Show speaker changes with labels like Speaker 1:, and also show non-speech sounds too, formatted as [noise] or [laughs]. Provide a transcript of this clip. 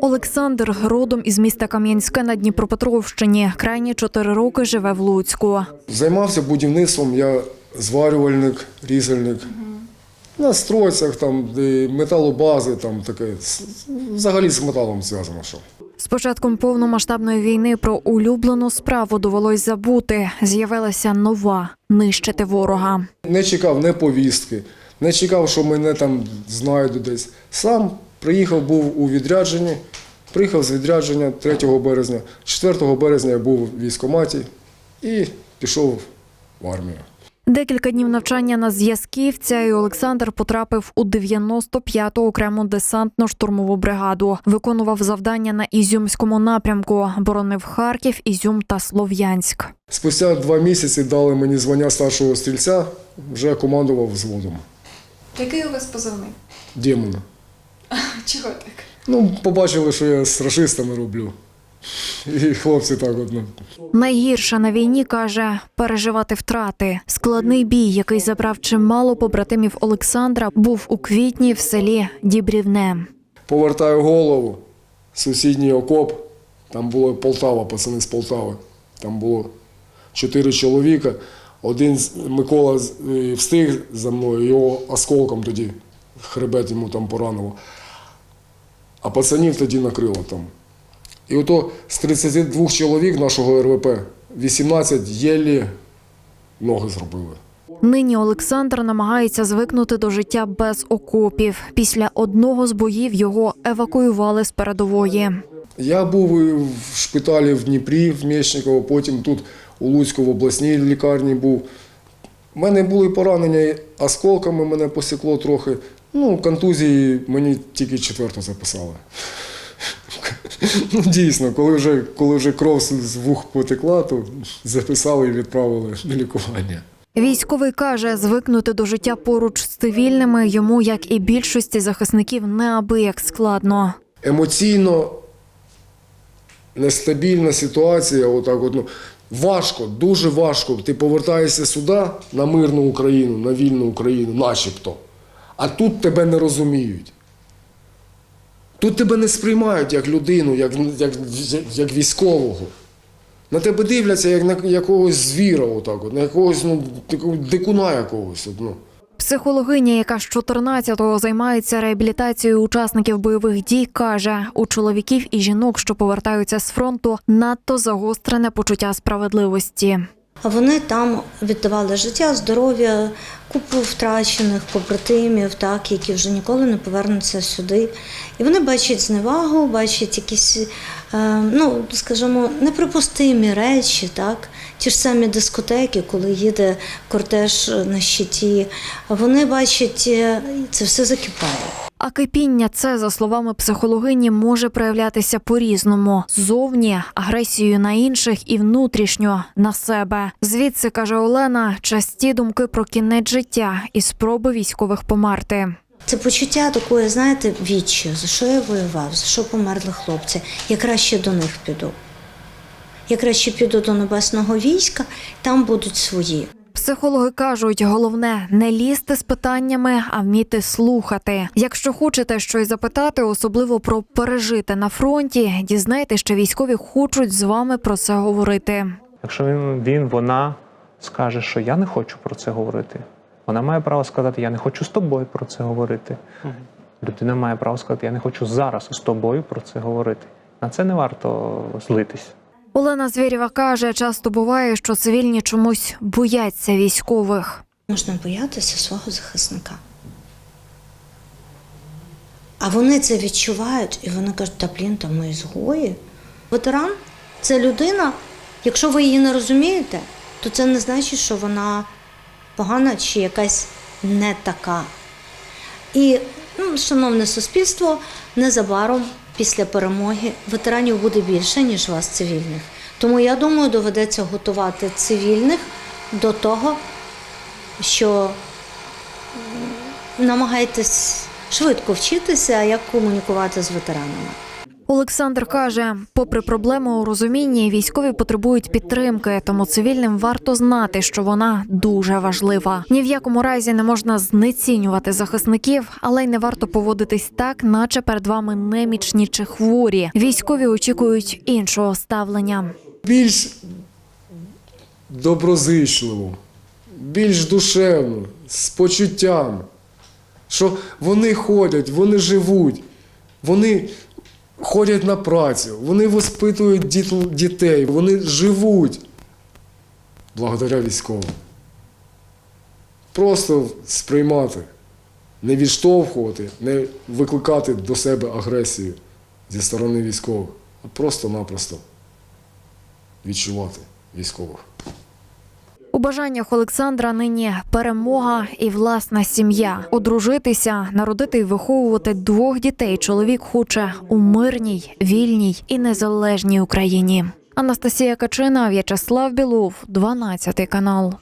Speaker 1: Олександр родом із міста Кам'янське на Дніпропетровщині. Крайні чотири роки живе в Луцьку.
Speaker 2: Займався будівництвом, я зварювальник, різальник. На стройцях, там, де металобази, там таке. Взагалі з металом зв'язано. Що.
Speaker 1: З початком повномасштабної війни про улюблену справу довелось забути. З'явилася нова нищити ворога.
Speaker 2: Не чекав не повістки, не чекав, що мене там знайдуть десь. Сам приїхав, був у відрядженні. Приїхав з відрядження 3 березня. 4 березня я був в військкоматі і пішов в армію.
Speaker 1: Декілька днів навчання на зв'язківця, і Олександр потрапив у 95-ту окрему десантно-штурмову бригаду. Виконував завдання на Ізюмському напрямку, боронив Харків, Ізюм та Слов'янськ.
Speaker 2: Спустя два місяці дали мені звання старшого стрільця, вже командував взводом.
Speaker 3: Який у вас позивний?
Speaker 2: Демон. [laughs]
Speaker 3: Чого так?
Speaker 2: Ну, побачили, що я з рашистами роблю. І хлопці так одно.
Speaker 1: Найгірше на війні каже переживати втрати. Складний бій, який забрав чимало побратимів Олександра, був у квітні в селі Дібрівне.
Speaker 2: Повертаю голову, сусідній окоп, там було Полтава, пацани з Полтави. Там було чотири чоловіка. Один Микола е, встиг за мною, його осколком тоді хребет йому там поранило. А пацанів тоді накрило там. І ото з 32 чоловік нашого РВП 18 єлі ноги зробили.
Speaker 1: Нині Олександр намагається звикнути до життя без окопів. Після одного з боїв його евакуювали з передової.
Speaker 2: Я був і в шпиталі в Дніпрі, в Мєчниково, потім тут у Луцьку в обласній лікарні був. У мене були поранення осколками, мене посікло трохи. Ну, контузії мені тільки четверту записали. Ну, дійсно, коли вже, коли вже кров з- вух потекла, то записали і відправили на лікування.
Speaker 1: Військовий каже, звикнути до життя поруч з цивільними йому, як і більшості захисників, неабияк складно.
Speaker 2: емоційно нестабільна ситуація. Отак от, ну, важко, дуже важко. Ти повертаєшся сюди на мирну Україну, на вільну Україну, начебто. А тут тебе не розуміють. Тут тебе не сприймають як людину, як, як, як військового. На тебе дивляться як на якогось звіра, отак, на якогось ну, дикуна якогось. Ну.
Speaker 1: Психологиня, яка з 14-го займається реабілітацією учасників бойових дій, каже, у чоловіків і жінок, що повертаються з фронту, надто загострене почуття справедливості.
Speaker 4: Вони там віддавали життя, здоров'я, купу втрачених побратимів, так, які вже ніколи не повернуться сюди. І вони бачать зневагу, бачать якісь, е, ну, скажімо, неприпустимі речі, так. Ті ж самі дискотеки, коли їде кортеж на щиті, вони бачать, е, це все закипає.
Speaker 1: А кипіння це, за словами психологині, може проявлятися по-різному: зовні агресією на інших і внутрішньо на себе. Звідси каже Олена, часті думки про кінець життя і спроби військових померти.
Speaker 4: Це почуття такої, знаєте, відчаю, за що я воював, за що померли хлопці. Я краще до них піду. Я краще піду до небесного війська, там будуть свої.
Speaker 1: Психологи кажуть, головне не лізти з питаннями, а вміти слухати. Якщо хочете щось запитати, особливо про пережити на фронті, дізнайте, що військові хочуть з вами про це говорити.
Speaker 5: Якщо він, він, вона скаже, що я не хочу про це говорити, вона має право сказати, я не хочу з тобою про це говорити. Людина має право сказати, я не хочу зараз з тобою про це говорити. На це не варто злитись.
Speaker 1: Олена Звєрєва каже, часто буває, що цивільні чомусь бояться військових.
Speaker 4: Можна боятися свого захисника. А вони це відчувають, і вони кажуть, та блін, там ми ізгої. Ветеран це людина, якщо ви її не розумієте, то це не значить, що вона погана чи якась не така. І, ну, шановне суспільство, незабаром після перемоги ветеранів буде більше, ніж вас цивільних. Тому я думаю, доведеться готувати цивільних до того, що намагайтесь швидко вчитися, як комунікувати з ветеранами.
Speaker 1: Олександр каже, попри проблеми у розумінні, військові потребують підтримки, тому цивільним варто знати, що вона дуже важлива. Ні в якому разі не можна знецінювати захисників, але й не варто поводитись так, наче перед вами немічні чи хворі. Військові очікують іншого ставлення.
Speaker 2: Більш доброзичливо, більш душевно, з почуттям. Що вони ходять, вони живуть, вони ходять на працю, вони воспитують діт- дітей, вони живуть благодаря військовим. Просто сприймати, не відштовхувати, не викликати до себе агресію зі сторони військових, а просто-напросто відчувати військових.
Speaker 1: У бажаннях Олександра нині перемога і власна сім'я. Одружитися, народити і виховувати двох дітей. Чоловік хоче у мирній, вільній і незалежній Україні. Анастасія Качина, В'ячеслав Білов, 12 канал.